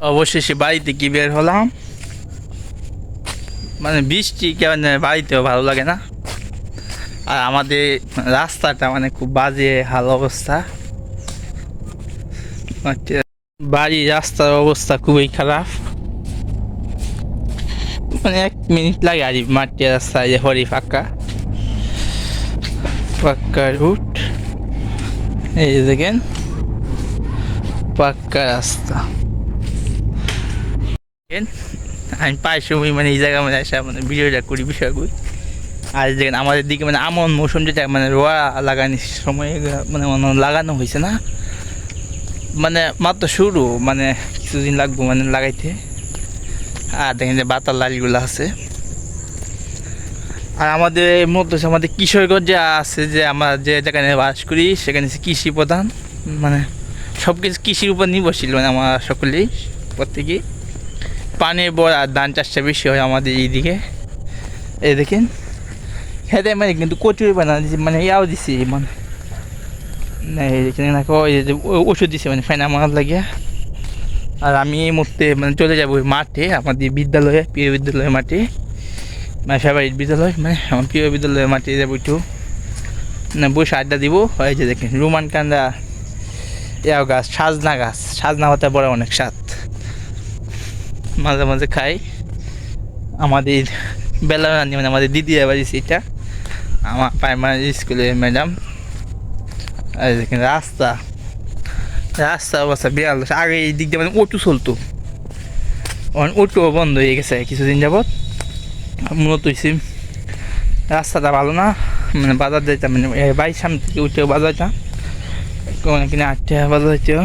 অবশেষে বাড়িতে কি বের হলাম? মানে বৃষ্টি জানি বাড়িতেও ভালো লাগে না। আর আমাদের রাস্তাটা মানে খুব বাজে হাল অবস্থা। বাড়ির রাস্তার অবস্থা খুবই খারাপ। মানে এক মিনিট লাগে আর কি মাটির রাস্তা এই যে হরি ফাঁকা। পাক্কা রুট। এই দেখেন, পাক্কা রাস্তা। আমি পাই সময় মানে এই জায়গা মানে এসে মানে ভিডিওটা করি বিষয়গুলো। আর দেখেন আমাদের দিকে মানে আমন মৌসুম যেটা মানে রোয়া লাগানোর সময় এগুলা মানে লাগানো হয়েছে না? মানে মাত্র শুরু মানে কিছুদিন লাগবো মানে লাগাইতে। আর দেখেন যে বাতার লাইটগুলো আছে। আর আমাদের মধ্যে আমাদের কিশোরগঞ্জে আছে, যে আমরা যে যেখানে বাস করি, সেখানে কৃষি প্রধান। মানে সব কিছু কৃষির উপর নির্ভরশীল মানে আমরা সকলেই, প্রত্যেকেই। পানির বর আর ধান চাষটা বেশি হয় আমাদের এইদিকে। এই দেখেন, খেতে মানে কিন্তু কচুরি বানা দিছে মানে ইয়াও দিছি মানে ওষুধ দিছে মানে ফেনা মারার লাগিয়া। আর আমি এই মুহূর্তে মানে চলে যাব মাঠে, আমাদের বিদ্যালয়ে, প্রিয় বিদ্যালয়ের মাঠে। মানে ফেভারিট বিদ্যালয় মানে আমার প্রিয় বিদ্যালয়ের মাঠে যাব একটু। না, বসে আড্ডা দিব এই যে দেখেন রুমান কান্দা, ইয়াও গাছ, সাজনা গাছ। সাজনা হতে বড় অনেক স্বাদ। মাঝে মাঝে খাই। আমাদের বেলা রানি মানে আমাদের দিদি বাড়ি এটা, আমার প্রাইমারি স্কুলের ম্যাডাম আর রাস্তা রাস্তা অবস্থা বিড়াল আগে এই দিক দিয়ে মানে অটো চলতো। এখন অটো বন্ধ হয়ে গেছে কিছুদিন যাবৎ। মূলত হয়েছে রাস্তাটা ভালো না মানে বাজার যেতাম মানে বাড়ির সামনে থেকে উঠে বাজার যেতাম কোনো আটটা বাজার যেতেও